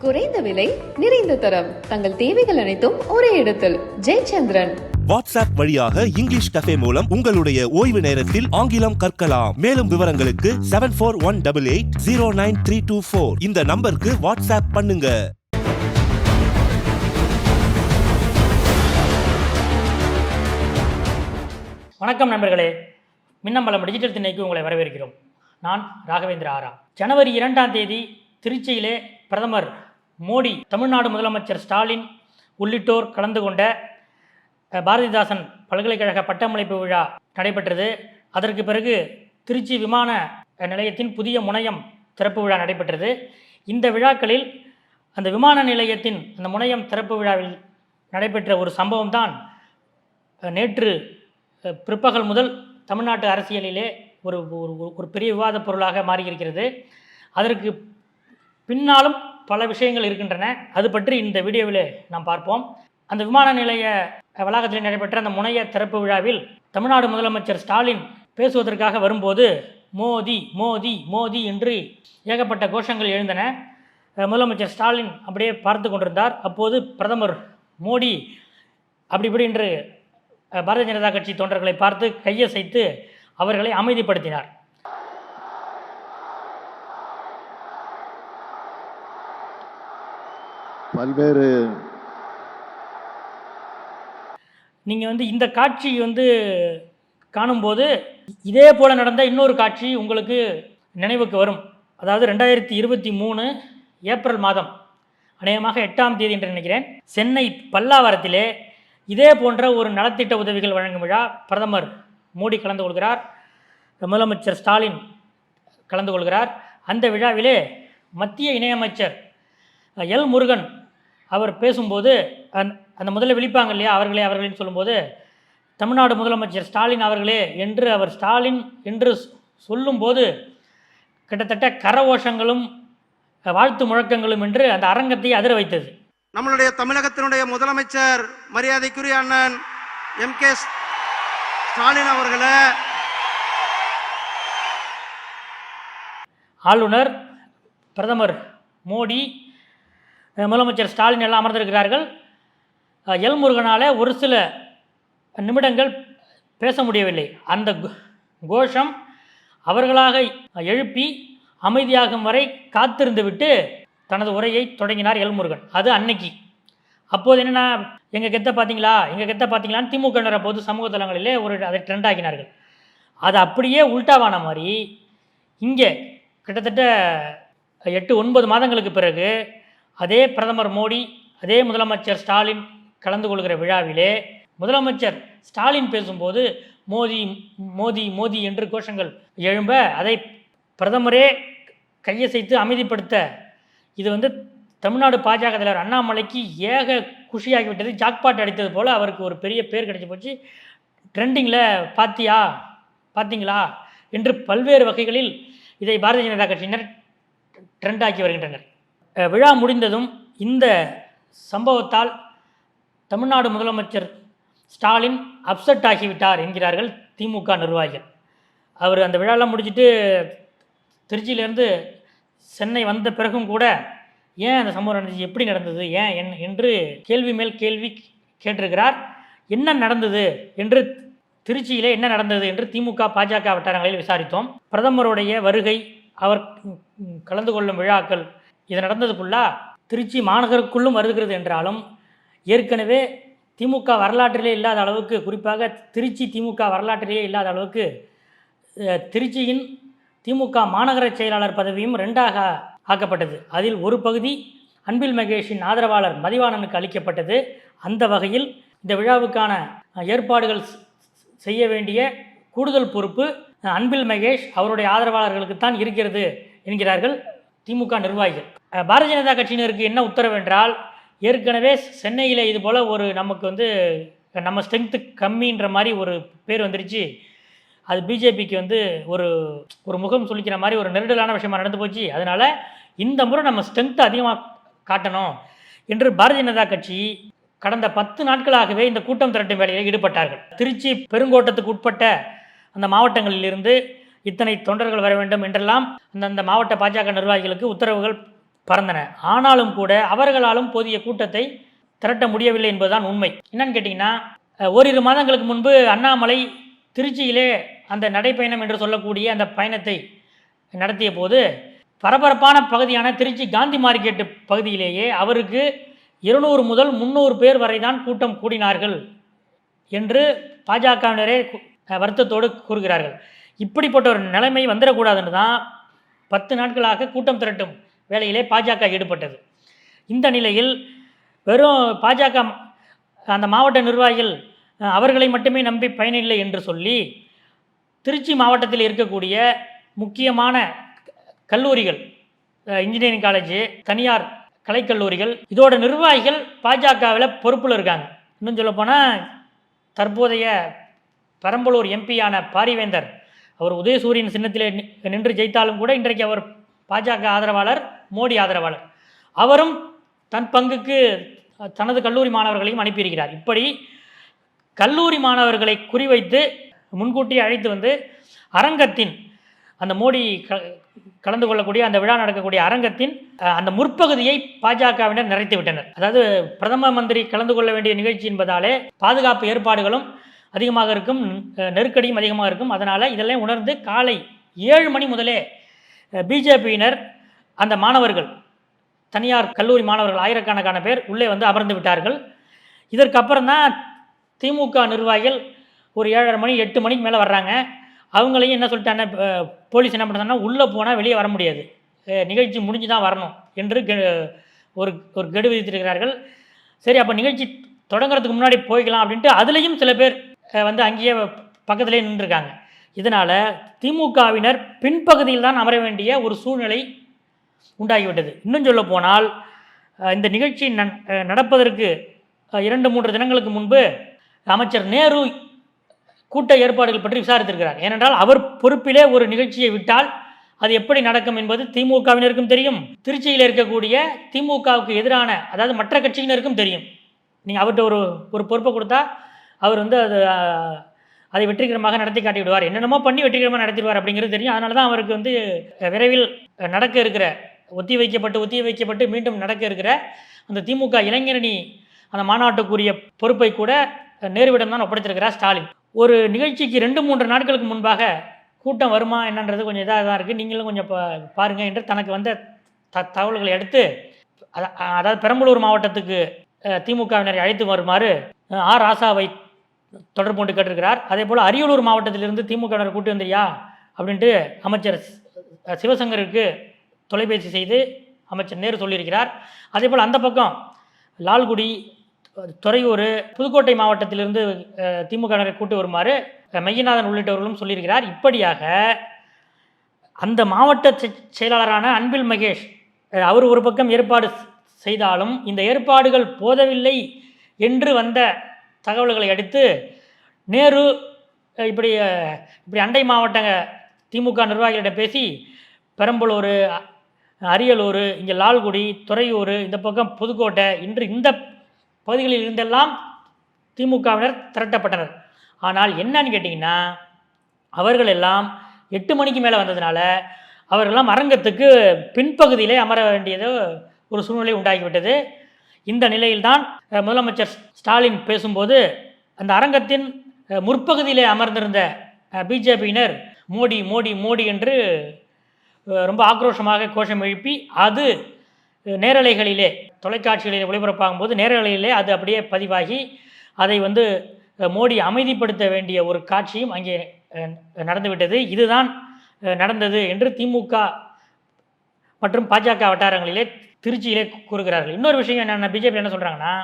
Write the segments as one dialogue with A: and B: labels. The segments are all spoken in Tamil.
A: குறைந்த விலை நிறைந்த தரம். தங்கள் தேவைகள் அனைத்தும் ஒரே இடத்தில். ஜெயச்சந்திரன்.
B: வாட்ஸ்அப் வழியாக இங்கிலீஷ் கஃபே மூலம் உங்களுடைய ஓய்வு நேரத்தில் ஆங்கிலம் கற்கலாம். மேலும் விவரங்களுக்கு seven four one double eight zero nine three two four இந்த நம்பருக்கு வாட்ஸ்அப் பண்ணுங்க.
C: வணக்கம் நண்பர்களே. மின்னம்பலம் டிஜிட்டல் திண்ணைக்கு உங்களை வரவேற்கிறோம். நான் ராகவேந்திர ஆரா. ஜனவரி இரண்டாம் தேதி திருச்சியிலே பிரதமர் மோடி தமிழ்நாடு முதலமைச்சர் ஸ்டாலின் உள்ளிட்டோர் கலந்து கொண்ட பாரதிதாசன் பல்கலைக்கழக பட்டமளிப்பு விழா நடைபெற்றது. அதற்கு பிறகு திருச்சி விமான நிலையத்தின் புதிய முனையம் திறப்பு விழா நடைபெற்றது. இந்த விழாக்களில் அந்த விமான நிலையத்தின் அந்த முனையம் திறப்பு விழாவில் நடைபெற்ற ஒரு சம்பவம் தான் நேற்று பிற்பகல் முதல் தமிழ்நாட்டு அரசியலிலே ஒரு ஒரு ஒரு- ஒரு பெரிய விவாதப் பொருளாக மாறியிருக்கிறது. அதற்கு பின்னாலும் பல விஷயங்கள் இருக்கின்றன. அது பற்றி இந்த வீடியோவில் நாம் பார்ப்போம். அந்த விமான நிலைய வளாகத்தில் நடைபெற்ற அந்த முனைய திறப்பு விழாவில் தமிழ்நாடு முதலமைச்சர் ஸ்டாலின் பேசுவதற்காக வரும்போது மோதி மோதி மோதி என்று ஏகப்பட்ட கோஷங்கள் எழுந்தன. முதலமைச்சர் ஸ்டாலின் அப்படியே பார்த்து கொண்டிருந்தார். அப்போது பிரதமர் மோடி அப்படி இப்படி என்று பாரதிய ஜனதா கட்சி தொண்டர்களை பார்த்து கையசைத்து அவர்களை அமைதிப்படுத்தினார்.
D: பல்வேறு
C: நீங்கள் வந்து இந்த காட்சி வந்து காணும்போது இதே போல் நடந்த இன்னொரு காட்சி உங்களுக்கு நினைவுக்கு வரும். அதாவது ரெண்டாயிரத்தி இருபத்தி மூணு ஏப்ரல் மாதம் அநேகமாக எட்டாம் தேதி என்று நினைக்கிறேன் சென்னை பல்லாவரத்திலே இதே போன்ற ஒரு நலத்திட்ட உதவிகள் வழங்கும் விழா பிரதமர் மோடி கலந்து கொள்கிறார் முதலமைச்சர் ஸ்டாலின் கலந்து கொள்கிறார். அந்த விழாவிலே மத்திய இணையமைச்சர் எல் முருகன் அவர் பேசும்போது அந்த அந்த முதல்ல விழிப்பாங்க இல்லையா? அவர்களே அவர்களேன்னு சொல்லும்போது தமிழ்நாடு முதலமைச்சர் ஸ்டாலின் அவர்களே என்று அவர் ஸ்டாலின் என்று சொல்லும்போது கிட்டத்தட்ட கரகோஷங்களும் வாழ்த்து முழக்கங்களும் என்று அந்த அரங்கத்தை அதிர வைத்தது.
E: நம்மளுடைய தமிழகத்தினுடைய முதலமைச்சர் மரியாதைக்குரிய அண்ணன் எம் கே ஸ்டாலின் அவர்களை.
C: ஆளுநர் பிரதமர் மோடி முதலமைச்சர் ஸ்டாலின் எல்லாம் அமர்ந்திருக்கிறார்கள். எல் முருகனால் ஒரு சில நிமிடங்கள் பேச முடியவில்லை. அந்த கோ- கோஷம் அவர்களாக எழுப்பி அமைதியாகும் வரை காத்திருந்து விட்டு தனது உரையை தொடங்கினார் எல் முருகன் அது அன்னைக்கு. அப்போது என்னென்னா எங்கள் கெத்த பார்த்தீங்களா எங்கள் கெத்த பார்த்தீங்களான்னு திமுகவினர் போது சமூக தளங்களிலே ஒரு அதை ட்ரெண்ட் ஆக்கினார்கள். அது அப்படியே உல்டாவான மாதிரி இங்கே கிட்டத்தட்ட எட்டு ஒன்பது மாதங்களுக்கு பிறகு அதே பிரதமர் மோடி அதே முதலமைச்சர் ஸ்டாலின் கலந்து கொள்கிற விழாவிலே முதலமைச்சர் ஸ்டாலின் பேசும்போது மோதி மோதி மோதி என்று கோஷங்கள் எழும்ப அதை பிரதமரே கையசைத்து அமைதிப்படுத்த. இது வந்து தமிழ்நாடு பாஜக தலைவர் அண்ணாமலைக்கு ஏக குஷியாகிவிட்டது ஜாக்பாட் அடித்தது போல் அவருக்கு ஒரு பெரிய பேர் கிடைச்சி போச்சு. ட்ரெண்டிங்கில் பாத்தியா? பார்த்தீங்களா என்று பல்வேறு வகைகளில் இதை பாரதிய ஜனதா கட்சியினர் ட்ரெண்டாக்கி வருகின்றனர். விழா முடிந்ததும் இந்த சம்பவத்தால் தமிழ்நாடு முதலமைச்சர் ஸ்டாலின் அப்செட் ஆகிவிட்டார் என்கிறார்கள் திமுக நிர்வாகிகள். அவர் அந்த விழாலாம் முடிச்சுட்டு திருச்சியிலேருந்து சென்னை வந்த பிறகும் கூட ஏன் அந்த சம்பவம் நடந்துச்சு? எப்படி நடந்தது? ஏன் என் என்று கேள்வி மேல் கேள்வி கேட்டிருக்கிறார். என்ன நடந்தது என்று திருச்சியில் என்ன நடந்தது என்று திமுக பாஜக வட்டாரங்களில் விசாரித்தோம். பிரதமருடைய வருகை அவர் கலந்து கொள்ளும் விழாக்கள் இது நடந்தது ஃபுல்லாக திருச்சி மாநகருக்குள்ளும் வருகிறது என்றாலும் ஏற்கனவே திமுக வரலாற்றிலே இல்லாத அளவுக்கு குறிப்பாக திருச்சி திமுக வரலாற்றிலே இல்லாத அளவுக்கு திருச்சியின் திமுக மாநகர செயலாளர் பதவியும் ரெண்டாக ஆக்கப்பட்டது. அதில் ஒரு பகுதி அன்பில் மகேஷின் ஆதரவாளர் மதிவாணனுக்கு அளிக்கப்பட்டது. அந்த வகையில் இந்த விழாவுக்கான ஏற்பாடுகள் செய்ய வேண்டிய கூடுதல் பொறுப்பு அன்பில் மகேஷ் அவருடைய ஆதரவாளர்களுக்கு தான் இருக்கிறது என்கிறார்கள் திமுக நிர்வாகிகள். பாரதிய ஜனதா கட்சியினருக்கு என்ன உத்தரவு என்றால் ஏற்கனவே சென்னையில் இது போல் ஒரு நமக்கு வந்து நம்ம ஸ்ட்ரென்த்து கம்மின்ற மாதிரி ஒரு பேர் வந்துருச்சு. அது பிஜேபிக்கு வந்து ஒரு ஒரு முகம் சொல்லிக்கிற மாதிரி ஒரு நெருடலான விஷயமா நடந்து போச்சு. அதனால் இந்த முறை நம்ம ஸ்ட்ரென்த்து அதிகமாக காட்டணும் என்று பாரதிய ஜனதா கட்சி கடந்த பத்து நாட்களாகவே இந்த கூட்டம் திரட்டும் வேலையில் ஈடுபட்டார்கள். திருச்சி பெருங்கோட்டத்துக்கு உட்பட்ட அந்த மாவட்டங்களிலிருந்து இத்தனை தொண்டர்கள் வர வேண்டும் என்றெல்லாம் அந்தந்த மாவட்ட பாஜக நிர்வாகிகளுக்கு உத்தரவுகள் பறந்தன. ஆனாலும் கூட அவர்களாலும் போதிய கூட்டத்தை திரட்ட முடியவில்லை என்பதுதான் உண்மை. என்னன்னு கேட்டிங்கன்னா ஓரிரு மாதங்களுக்கு முன்பு அண்ணாமலை திருச்சியிலே அந்த நடைப்பயணம் என்று சொல்லக்கூடிய அந்த பயணத்தை நடத்திய போது பரபரப்பான பகுதியான திருச்சி காந்தி மார்க்கெட்டு பகுதியிலேயே அவருக்கு இருநூறு முதல் முந்நூறு பேர் வரை தான் கூட்டம் கூடினார்கள் என்று பாஜகவினரே வருத்தத்தோடு கூறுகிறார்கள். இப்படிப்பட்ட ஒரு நிலைமை வந்துடக்கூடாதுன்னு தான் பத்து நாட்களாக கூட்டம் திரட்டும் வேலையிலே பாஜக ஈடுபட்டது. இந்த நிலையில் வெறும் பாஜக அந்த மாவட்ட நிர்வாகிகள் அவர்களை மட்டுமே நம்பி பயனில்லை என்று சொல்லி திருச்சி மாவட்டத்தில் இருக்கக்கூடிய முக்கியமான கல்லூரிகள் இன்ஜினியரிங் காலேஜ் தனியார் கலைக்கல்லூரிகள் இதோட நிர்வாகிகள் பாஜகவில் பொறுப்பில் இருக்காங்க. இன்னும் சொல்லப்போனால் தற்போதைய பெரம்பலூர் எம்பியான பாரிவேந்தர் அவர் உதயசூரியன் சின்னத்தில் நின்று ஜெயித்தாலும் கூட இன்றைக்கு அவர் பாஜக ஆதரவாளர். மோடி ஆதரவாளர். அவரும் தன் பங்குக்கு தனது கல்லூரி மாணவர்களையும் அனுப்பியிருக்கிறார். இப்படி கல்லூரி மாணவர்களை குறிவைத்து முன்கூட்டியே அழைத்து வந்து அரங்கத்தின் அந்த மோடி க கலந்து கொள்ளக்கூடிய அந்த விழா நடக்கக்கூடிய அரங்கத்தின் அந்த முற்பகுதியை பாஜகவினர் நிறைத்து விட்டனர். அதாவது பிரதம மந்திரி கலந்து கொள்ள வேண்டிய நிகழ்ச்சி என்பதாலே பாதுகாப்பு ஏற்பாடுகளும் அதிகமாக இருக்கும் நெருக்கடியும் அதிகமாக இருக்கும். அதனால் இதெல்லாம் உணர்ந்து காலை ஏழு மணி முதலே பிஜேபியினர் அந்த மாணவர்கள் தனியார் கல்லூரி மாணவர்கள் ஆயிரக்கணக்கான பேர் உள்ளே வந்து அமர்ந்து விட்டார்கள். இதற்கப்புறம் தான் திமுக நிர்வாகிகள் ஒரு ஏழரை மணி எட்டு மணிக்கு மேலே வர்றாங்க. அவங்களையும் என்ன சொல்லிட்டாங்க போலீஸ் என்ன பண்ணுறாங்கன்னா உள்ளே போனால் வெளியே வர முடியாது. நிகழ்ச்சி முடிஞ்சு தான் வரணும் என்று கெ- ஒரு ஒரு கெடு விதித்திருக்கிறார்கள். சரி அப்போ நிகழ்ச்சி தொடங்குறதுக்கு முன்னாடி போய்க்கலாம் அப்படின்ட்டு அதுலேயும் சில பேர் வந்து அங்கேயே பக்கத்துலேயே நின்றுருக்காங்க. இதனால் திமுகவினர் பின்பகுதியில் தான் அமர வேண்டிய ஒரு சூழ்நிலை உண்டாகிவிட்டது. இன்னும் சொல்ல போனால் இந்த நிகழ்ச்சி நடப்பதற்கு இரண்டு மூன்று தினங்களுக்கு முன்பு அமைச்சர் நேரு கூட்ட ஏற்பாடுகள் பற்றி விசாரித்திருக்கிறார். ஏனென்றால் அவர் பொறுப்பிலே ஒரு நிகழ்ச்சியை விட்டால் அது எப்படி நடக்கும் என்பது திமுகவினருக்கும் தெரியும். திருச்சியில் இருக்கக்கூடிய திமுகவுக்கு எதிரான அதாவது மற்ற கட்சியினருக்கும் தெரியும். நீங்கள் அவர்கிட்ட ஒரு ஒரு பொறுப்பை கொடுத்தா அவர் வந்து அது அதை வெற்றிகரமாக நடத்தி காட்டி விடுவார் என்னென்னமோ பண்ணி வெற்றிகரமாக நடத்திடுவார் அப்படிங்கிறது தெரியும். அதனால தான் அவருக்கு வந்து விரைவில் நடக்க இருக்கிற ஒத்தி வைக்கப்பட்டு ஒத்தி வைக்கப்பட்டு மீண்டும் நடக்க இருக்கிற அந்த திமுக இளைஞரணி அந்த மாநாட்டுக்குரிய பொறுப்பை கூட நேருவிடம் தான் ஒப்படைத்திருக்கிறார் ஸ்டாலின். ஒரு நிகழ்ச்சிக்கு ரெண்டு மூன்று நாட்களுக்கு முன்பாக கூட்டம் வருமா என்னன்றது கொஞ்சம் இதாக தான் இருக்குது நீங்களும் கொஞ்சம் பாருங்கள் என்று தனக்கு வந்த த தகவல்களை எடுத்து அதாவது பெரம்பலூர் மாவட்டத்துக்கு திமுகவினரை அழைத்து வருமாறு ஆர். ராசாவை தொடர்பு கொண்டு கேட்டிருக்கிறார். அதே போல் அரியலூர் மாவட்டத்திலிருந்து திமுகவினர் கூட்டி வந்தியா அப்படின்ட்டு அமைச்சர் சிவசங்கருக்கு தொலைபேசி செய்து அமைச்சர் நேரு சொல்லியிருக்கிறார். அதே போல் அந்த பக்கம் லால்குடி துறையூர் புதுக்கோட்டை மாவட்டத்திலிருந்து திமுக திமுகவினரை கூட்டு வருமாறு அஹ், மெய்யநாதன் உள்ளிட்டவர்களும் சொல்லியிருக்கிறார். இப்படியாக அந்த மாவட்ட செ- செயலாளரான அன்பில் மகேஷ் அவர் ஒரு பக்கம் ஏற்பாடு செய்தாலும் இந்த ஏற்பாடுகள் போதவில்லை என்று வந்த தகவல்களை அடுத்து நேரு இப்படி இப்படி அண்டை மாவட்ட திமுக நிர்வாகிகளிடம் பேசி பெரம்பலூர் அரியலூர் இங்கே லால்குடி துறையூர் இந்த பக்கம் புதுக்கோட்டை இன்று இந்த பகுதிகளில் இருந்தெல்லாம் திமுகவினர் திரட்டப்பட்டனர். ஆனால் என்னன்னு கேட்டிங்கன்னா அவர்கள் எல்லாம் எட்டு மணிக்கு மேலே வந்ததுனால அவர்களெல்லாம் அரங்கத்துக்கு பின்பகுதியிலே அமர வேண்டியது ஒரு சூழ்நிலை உண்டாகிவிட்டது. இந்த நிலையில்தான் முதலமைச்சர் ஸ்டாலின் பேசும்போது அந்த அரங்கத்தின் முற்பகுதியிலே அமர்ந்திருந்த பிஜேபியினர் மோடி மோடி மோடி என்று ரொம்ப ஆக்ரோஷமாக கோஷம் எழுப்பி அது நேரலைகளிலே தொலைக்காட்சிகளில் ஒளிபரப்பாகும் போது நேரலையிலே அது அப்படியே பதிவாகி அதை வந்து மோடி அமைதிப்படுத்த வேண்டிய ஒரு காட்சியும் அங்கே நடந்துவிட்டது. இதுதான் நடந்தது என்று திமுக மற்றும் பாஜக வட்டாரங்களிலே திருச்சியிலே கூறுகிறார்கள். இன்னொரு விஷயம் என்னென்ன பிஜேபி என்ன சொல்கிறாங்கன்னா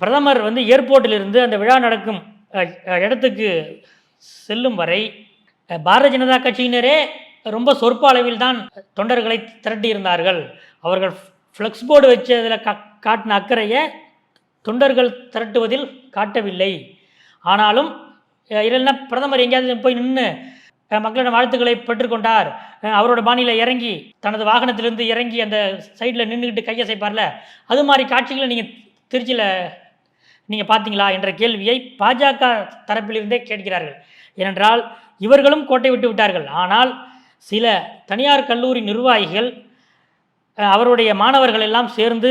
C: பிரதமர் வந்து ஏர்போர்ட்டிலிருந்து அந்த விழா நடக்கும் இடத்துக்கு செல்லும் வரை பாரதிய ஜனதா கட்சியினரே ரொம்ப சொற்ப அளவில் தான் தொண்டர்களை திரட்டியிருந்தார்கள். அவர்கள் ஃப்ளெக்ஸ் போர்டு வச்சதில் கா காட்டின அக்கறையை தொண்டர்கள் திரட்டுவதில் காட்டவில்லை. ஆனாலும் இல்லைன்னா பிரதமர் எங்கேயாவது போய் நின்று மக்களிடம் வாழ்த்துக்களை பெற்றுக்கொண்டார். அவரோட பாணியில் இறங்கி தனது வாகனத்திலிருந்து இறங்கி அந்த சைடில் நின்றுக்கிட்டு கையசைப்பார்ல அது மாதிரி காட்சிகளை நீங்கள் திருச்சியில் நீங்கள் பார்த்தீங்களா என்ற கேள்வியை பாஜக தரப்பிலிருந்தே கேட்கிறார்கள். ஏனென்றால் இவர்களும் கோட்டை விட்டு விட்டார்கள். ஆனால் சில தனியார் கல்லூரி நிர்வாகிகள் அவருடைய மாணவர்கள் எல்லாம் சேர்ந்து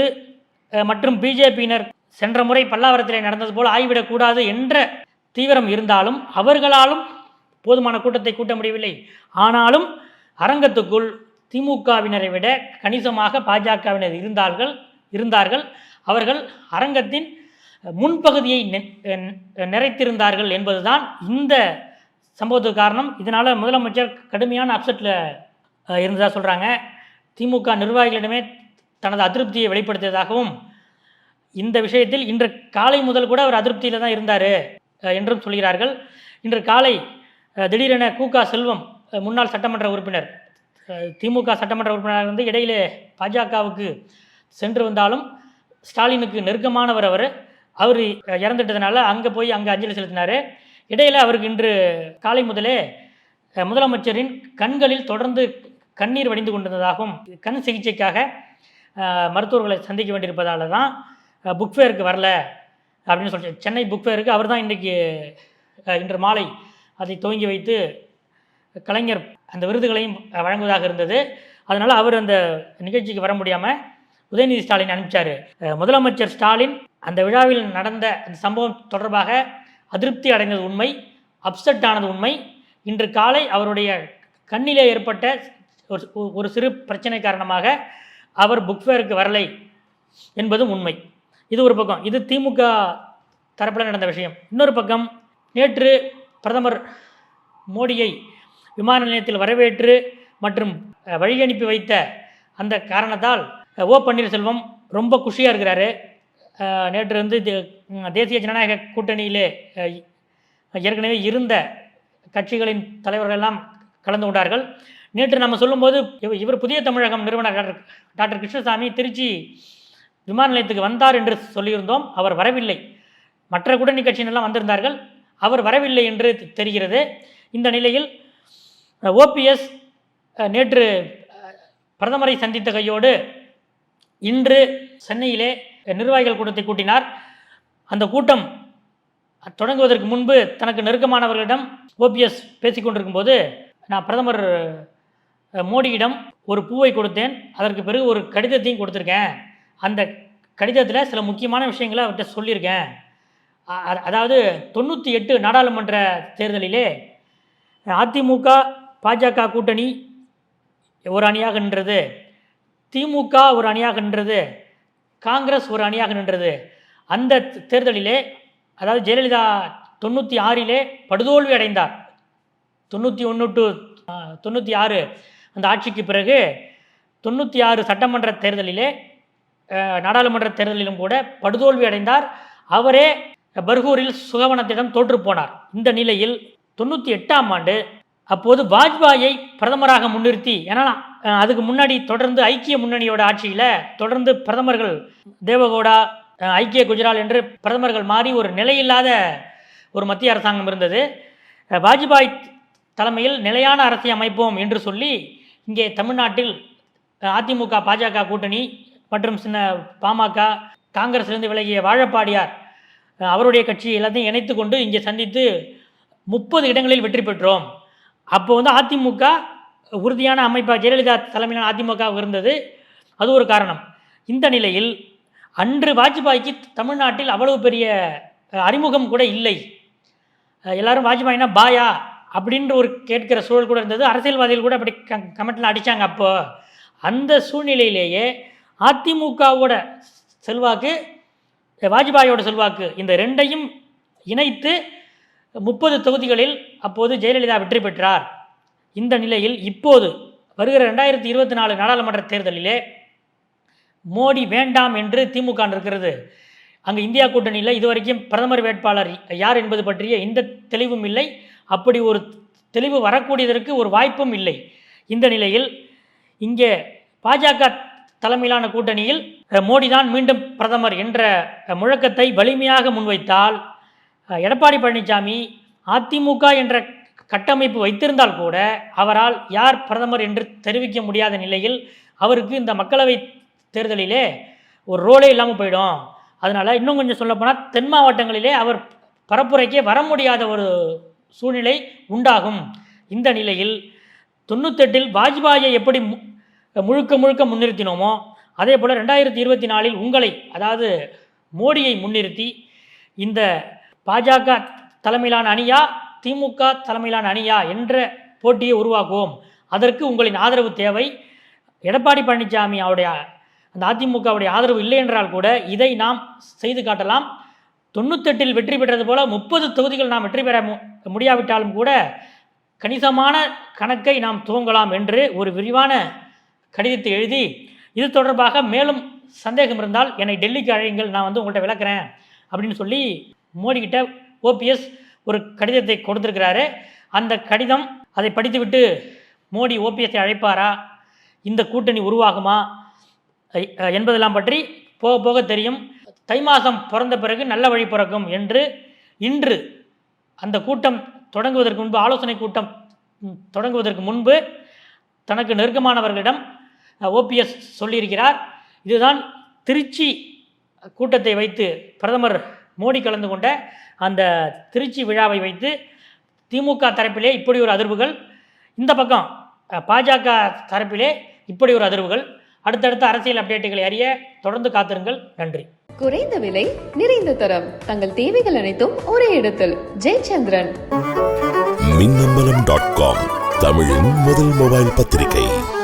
C: மற்றும் பிஜேபியினர் சென்ற முறை பல்லாவரத்திலே நடந்தது போல் ஆகிவிடக்கூடாது என்ற தீவிரம் இருந்தாலும் அவர்களாலும் போதுமான கூட்டத்தை கூட்ட முடியவில்லை ஆனாலும் அரங்கத்துக்குள் திமுகவினரை விட கணிசமாக பாஜகவினர் இருந்தார்கள் இருந்தார்கள் அவர்கள் அரங்கத்தின் முன்பகுதியை நெ- நிறைத்திருந்தார்கள் என்பதுதான் இந்த சம்பவத்துக்கு காரணம் இதனால் முதலமைச்சர் கடுமையான அப்செட்டில் இருந்ததாக சொல்கிறாங்க திமுக நிர்வாகிகளிடமே தனது அதிருப்தியை வெளிப்படுத்தியதாகவும் இந்த விஷயத்தில் இன்று காலை முதல் கூட அவர் அதிருப்தியில் தான் இருந்தார் என்றும் சொல்கிறார்கள். இன்று காலை திடீரென கூகா செல்வம் முன்னாள் சட்டமன்ற உறுப்பினர் திமுக சட்டமன்ற உறுப்பினராக இருந்து இடையிலே பாஜகவுக்கு சென்று வந்தாலும் ஸ்டாலினுக்கு நெருக்கமானவர் அவர். அவர் இறந்துட்டதுனால அங்கே போய் அங்கே அஞ்சலி செலுத்தினார். இடையில் அவருக்கு இன்று காலை முதலே முதலமைச்சரின் கண்களில் தொடர்ந்து கண்ணீர் வடிந்து கொண்டிருந்ததாகவும் கண் சிகிச்சைக்காக மருத்துவர்களை சந்திக்க வேண்டியிருப்பதால தான் புக் ஃபேருக்கு வரல அப்படின்னு சொல்லிட்டு சென்னை புக் ஃபேருக்கு அவர் தான் இன்றைக்கு இன்று மாலை அதை துவங்கி வைத்து கலைஞர் அந்த விருதுகளையும் வழங்குவதாக இருந்தது. அதனால் அவர் அந்த நிகழ்ச்சிக்கு வர முடியாமல் உதயநிதி ஸ்டாலின் அனுப்பிச்சார். முதலமைச்சர் ஸ்டாலின் அந்த விழாவில் நடந்த அந்த சம்பவம் தொடர்பாக அதிருப்தி அடைந்தது உண்மை அப்செட் ஆனது உண்மை. இன்று காலை அவருடைய கண்ணிலே ஏற்பட்ட ஒரு ஒரு சிறு பிரச்சனை காரணமாக அவர் புக்ஃபேருக்கு வரலை என்பதும் உண்மை. இது ஒரு பக்கம். இது திமுக தரப்பில் நடந்த விஷயம். இன்னொரு பக்கம் நேற்று பிரதமர் மோடியை விமான நிலையத்தில் வரவேற்று மற்றும் வழி அனுப்பி வைத்த அந்த காரணத்தால் ஓ பன்னீர்செல்வம் ரொம்ப குஷியாக இருக்கிறாரு. நேற்று வந்து தே- தேசிய ஜனநாயக கூட்டணியிலே ஏற்கனவே இருந்த கட்சிகளின் தலைவர்கள் எல்லாம் கலந்து கொண்டார்கள். நேற்று நம்ம சொல்லும்போது இவர் புதிய தமிழகம் நிறுவனர் டாக்டர் டாக்டர் கிருஷ்ணசாமி திருச்சி விமான நிலையத்துக்கு வந்தார் என்று சொல்லியிருந்தோம். அவர் வரவில்லை. மற்ற கூட்டணி கட்சியினெல்லாம் வந்திருந்தார்கள். அவர் வரவில்லை என்று தெரிகிறது. இந்த நிலையில் ஓபிஎஸ் நேற்று பிரதமரை சந்தித்த கையோடு இன்று சென்னையிலே நிர்வாகிகள் கூட்டத்தை கூட்டினார். அந்த கூட்டம் தொடங்குவதற்கு முன்பு தனக்கு நெருக்கமானவர்களிடம் ஓபிஎஸ் பேசிக்கொண்டிருக்கும்போது நான் பிரதமர் மோடியிடம் ஒரு பூவை கொடுத்தேன். அதற்கு பிறகு ஒரு கடிதத்தையும் கொடுத்துருக்கேன். அந்த கடிதத்தில் சில முக்கியமான விஷயங்களை அவர்கிட்ட சொல்லியிருக்கேன். அதாவது தொண்ணூற்றி எட்டு நாடாளுமன்ற தேர்தலிலே அதிமுக பாஜக கூட்டணி ஒரு அணியாக நின்றது. திமுக ஒரு அணியாக நின்றது. காங்கிரஸ் ஒரு அணியாக நின்றது. அந்த தேர்தலிலே அதாவது ஜெயலலிதா தொண்ணூற்றி ஆறிலே படுதோல்வி அடைந்தார். தொண்ணூற்றி ஒன்று டு தொண்ணூற்றி ஆறு அந்த ஆட்சிக்கு பிறகு தொண்ணூற்றி ஆறு சட்டமன்ற தேர்தலிலே நாடாளுமன்ற தேர்தலிலும் கூட படுதோல்வி அடைந்தார். அவரே பர்கூரில் சுகவனத்திடம் தோற்றுப்போனார் இந்த நிலையில் தொண்ணூற்றி எட்டாம் ஆண்டு அப்போது வாஜ்பாயை பிரதமராக முன்னிறுத்தி ஏன்னா அதுக்கு முன்னாடி தொடர்ந்து ஐக்கிய முன்னணியோட ஆட்சியில் தொடர்ந்து பிரதமர்கள் தேவகவுடா ஐக்கிய குஜரால் என்று பிரதமர்கள் மாறி ஒரு நிலையில்லாத ஒரு மத்திய அரசாங்கம் இருந்தது. வாஜ்பாய் தலைமையில் நிலையான அரசை அமைப்போம் என்று சொல்லி இங்கே தமிழ்நாட்டில் அதிமுக பாஜக கூட்டணி மற்றும் சின்ன பாமக காங்கிரஸ்லேருந்து விலகிய வாழப்பாடியார் அவருடைய கட்சி எல்லாத்தையும் இணைத்து கொண்டு இங்கே சந்தித்து முப்பது இடங்களில் வெற்றி பெற்றோம். அப்போ வந்து அதிமுக உறுதியான அமைப்பாக ஜெயலலிதா தலைமையிலான அதிமுக இருந்தது. அது ஒரு காரணம். இந்த நிலையில் அன்று வாஜ்பாய்க்கு தமிழ்நாட்டில் அவ்வளவு பெரிய அறிமுகம் கூட இல்லை. எல்லாரும் வாஜ்பாய்னா பாயா அப்படின்ற ஒரு கேட்கிற சூழல் கூட இருந்தது. அரசியல்வாதிகள் கூட அப்படி க கமெண்ட்ல அடித்தாங்க அப்போ. அந்த சூழ்நிலையிலேயே அதிமுகவோட செல்வாக்கு வாஜ்பாயோட செல்வாக்கு இந்த ரெண்டையும் இணைத்து முப்பது தொகுதிகளில் அப்போது ஜெயலலிதா வெற்றி பெற்றார். இந்த நிலையில் இப்போது வருகிற ரெண்டாயிரத்தி இருபத்தி நாலு நாடாளுமன்ற தேர்தலிலே மோடி வேண்டாம் என்று திமுக இருக்கிறது அங்கே இந்தியா கூட்டணியில் இதுவரைக்கும் பிரதமர் வேட்பாளர் யார் என்பது பற்றிய எந்த தெளிவும் இல்லை. அப்படி ஒரு தெளிவு வரக்கூடியதற்கு ஒரு வாய்ப்பும் இல்லை. இந்த நிலையில் இங்கே பாஜக தலைமையிலான கூட்டணியில் மோடி தான் மீண்டும் பிரதமர் என்ற முழக்கத்தை வலிமையாக முன்வைத்தால் எடப்பாடி பழனிசாமி அதிமுக என்ற கட்டமைப்பு வைத்திருந்தால் கூட அவரால் யார் பிரதமர் என்று தெரிவிக்க முடியாத நிலையில் அவருக்கு இந்த மக்களவை தேர்தலிலே ஒரு ரோலே இல்லாமல் போயிடும். அதனால் இன்னும் கொஞ்சம் சொல்லப்போனால் தென் மாவட்டங்களிலே அவர் பரப்புரைக்கே வர முடியாத ஒரு சூழ்நிலை உண்டாகும். இந்த நிலையில் தொண்ணூத்தெட்டில் வாஜ்பாயை எப்படி மு- முழுக்க முழுக்க முன்னிறுத்தினோமோ அதே போல் ரெண்டாயிரத்தி இருபத்தி நாலில் உங்களை அதாவது மோடியை முன்னிறுத்தி இந்த பாஜக தலைமையிலான அணியா திமுக தலைமையிலான அணியா என்ற போட்டியை உருவாக்குவோம். அதற்கு உங்களின் ஆதரவு தேவை. எடப்பாடி பழனிசாமி அவருடைய அந்த அதிமுகவுடைய ஆதரவு இல்லை என்றால் கூட இதை நாம் செய்து காட்டலாம். தொண்ணூத்தெட்டில் வெற்றி பெற்றது போல முப்பது தொகுதிகள் நாம் வெற்றி பெற மு- முடியாவிட்டாலும் கூட கணிசமான கணக்கை நாம் துவங்கலாம் என்று ஒரு விரிவான கடிதத்தை எழுதி இது தொடர்பாக மேலும் சந்தேகம் இருந்தால் என்னை டெல்லிக்கு அழையுங்கள். நான் வந்து உங்கள்கிட்ட விளக்குறேன் அப்படின்னு சொல்லி மோடி ஓபிஎஸ் ஒரு கடிதத்தை கொடுத்துருக்கிறாரு. அந்த கடிதம் அதை படித்துவிட்டு மோடி ஓபிஎஸ்ஐ அழைப்பாரா? இந்த கூட்டணி உருவாகுமா? என்பதெல்லாம் பற்றி போக போக தெரியும். தை மாதம் பிறந்த பிறகு நல்ல வழி பிறக்கும் என்று இன்று அந்த கூட்டம் தொடங்குவதற்கு முன்பு ஆலோசனை கூட்டம் தொடங்குவதற்கு முன்பு தனக்கு நெருக்கமானவர்களிடம் ஓபிஎஸ் சொல்லியிருக்கிறார். இதுதான் திருச்சி கூட்டத்தை வைத்து பிரதமர் மோடி கலந்து கொண்ட அந்த திருச்சி விழாவை வைத்து திமுக தரப்பிலே இப்படி ஒரு அதிர்வுகள். இந்த பக்கம் பாஜக தரப்பிலே இப்படி ஒரு அதிர்வுகள். அடுத்தடுத்த அரசியல் அப்டேட்டுகளை அறிய தொடர்ந்து காத்திருங்கள். நன்றி.
A: குறைந்த விலை நிறைந்த தரம். தங்கள் தேவைகள் அனைத்தும் ஒரே இடத்தில். ஜெயச்சந்திரன்.
D: மின்னம்பலம் டாட் காம் தமிழின் முதல் மொபைல் பத்திரிகை.